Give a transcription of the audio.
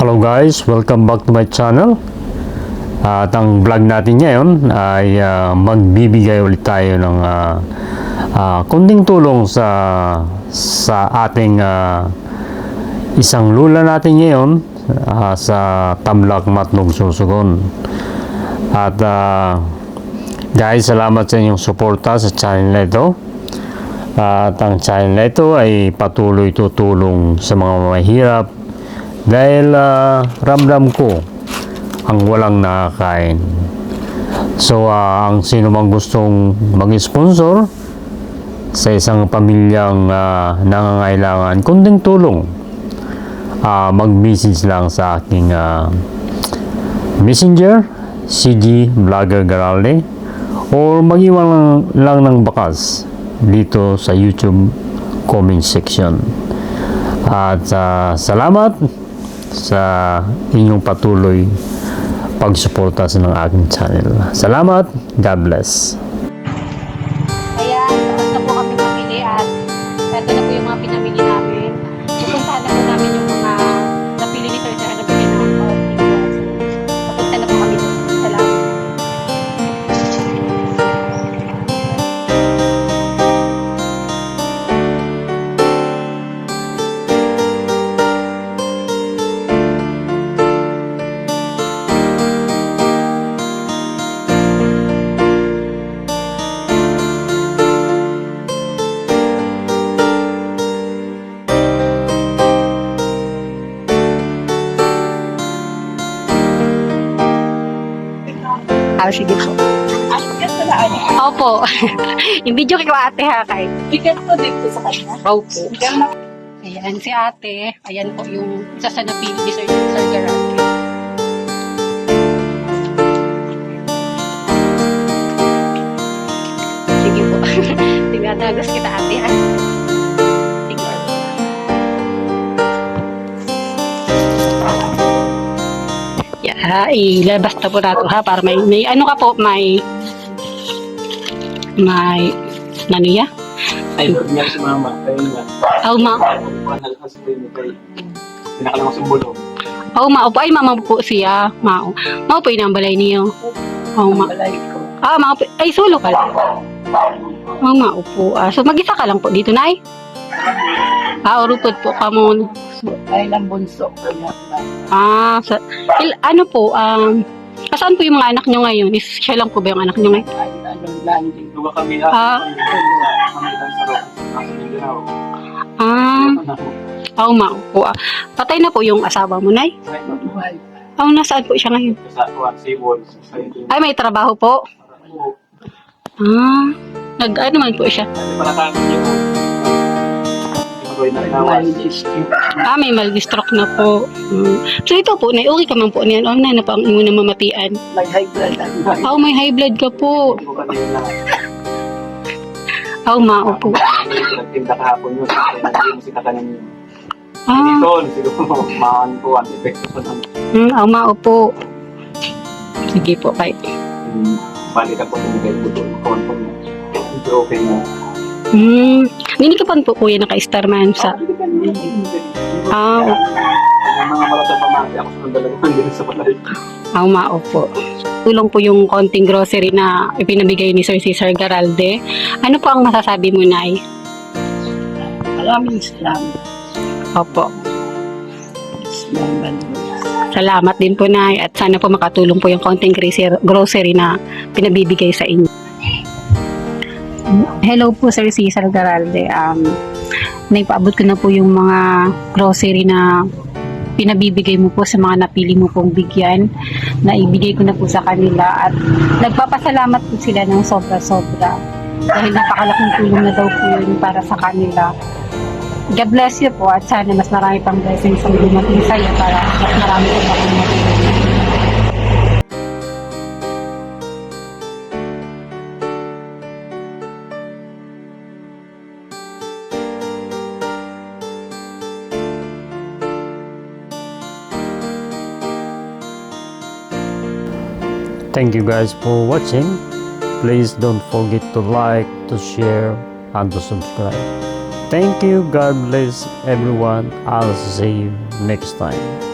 Hello guys, welcome back to my channel. At ang vlog natin ngayon ay ah, magbibigay ulit tayo ng ah, ah, kunting tulong sa sa ating ah, isang lula natin ngayon ah, sa Tamlak Matnog Susugon. At ah, guys, salamat sa inyong suporta sa channel na ito. At ang channel na ito ay patuloy tutulong sa mga mahirap dahil ah, ramdam ko ang walang nakakain. So, ah, ang sino mang gustong mag-sponsor sa isang pamilyang ah, nangangailangan, kunding tulong, ah, mag-message lang sa aking ah, messenger, CG Vlogger Garalde, or mag-iwan lang, lang ng bakas dito sa YouTube comment section. At ah, salamat sa inyong patuloy pagsuporta sa ng aking channel. Salamat. God bless. Ah, sige po. Bigat na laan. Opo. video kay ko ate ha kay. Bigat ko dito sa kanya. Opo. Ayan si ate. Ayan po yung isa sa napili ni Sir, Sir Garante. Yeah, ilabas na po nato ha para may, may ano ka po, may may ano ya? Ay, niya si mama. Kaya nga. Oh, ma. Kuha na lang sa. Pinakalang bulong. Oh, mao po. Ay, mama po siya. Mao. Mao po yung balay niyo. Oh, ma. Ko. Ah, mao po. Ay, solo ka lang. Oh, mao po. Ah, so, mag-isa ka lang po dito, Nay? Ah, urupod po ka mo. Ay, lang bunso. Kaya na. Ah, sa, il, ano po, um, kasaan po yung mga anak nyo ngayon? Is, siya lang po ba yung anak nyo ngayon? Ay, anong landing. Duga kami Ah. Mindanao. Ah, oh, mao po. Ah, patay na po yung asawa mo, Nay? Buhay. Oh, nasaan po siya ngayon? Sa ito. Ay, may trabaho po. Ah, nag, ano man po siya? Kasi pala kami niyo. Hindi mo na inawas. Landing. Ah, may mal-stroke na po. Mm. So ito po, nay, okay ka man po niyan. Oh, na na po ang imo na mamatian. May high blood ang Oh, may high blood ka po. Hindi ko kanina na. Oh, mao po. Nagtinda kahapon yun. Kaya nagtimusita ka ng Ah, Dito, siguro maan ko ang epekto sa nang mm, oh, mao po. Sige po, bye. balik ako ng bed ko doon. Confirm na. Hindi okay na. Hmm, nini ka pan po kuya naka-starman sa... Ah, Ang mga pamati, ako sa dalagang din sa palay. oh, mao po. Tulong po yung konting grocery na ipinabigay ni Sir Cesar Garalde. Ano po ang masasabi mo, Nay? Maraming salamat. Opo. Salamat. Salamat din po, Nay. At sana po makatulong po yung konting grocer- grocery na pinabibigay sa inyo. Hello po, Sir Cesar Garalde. Um, naipaabot ko na po yung mga grocery na pinabibigay mo po sa mga napili mo pong bigyan na ibigay ko na po sa kanila at nagpapasalamat po sila ng sobra-sobra dahil napakalaking tulong na daw po yun para sa kanila. God bless you po at sana mas marami pang blessings ang dumating sa iyo para mas marami pang matulungan. Thank you guys for watching. Please don't forget to like, to share, and to subscribe. Thank you. God bless everyone. I'll see you next time.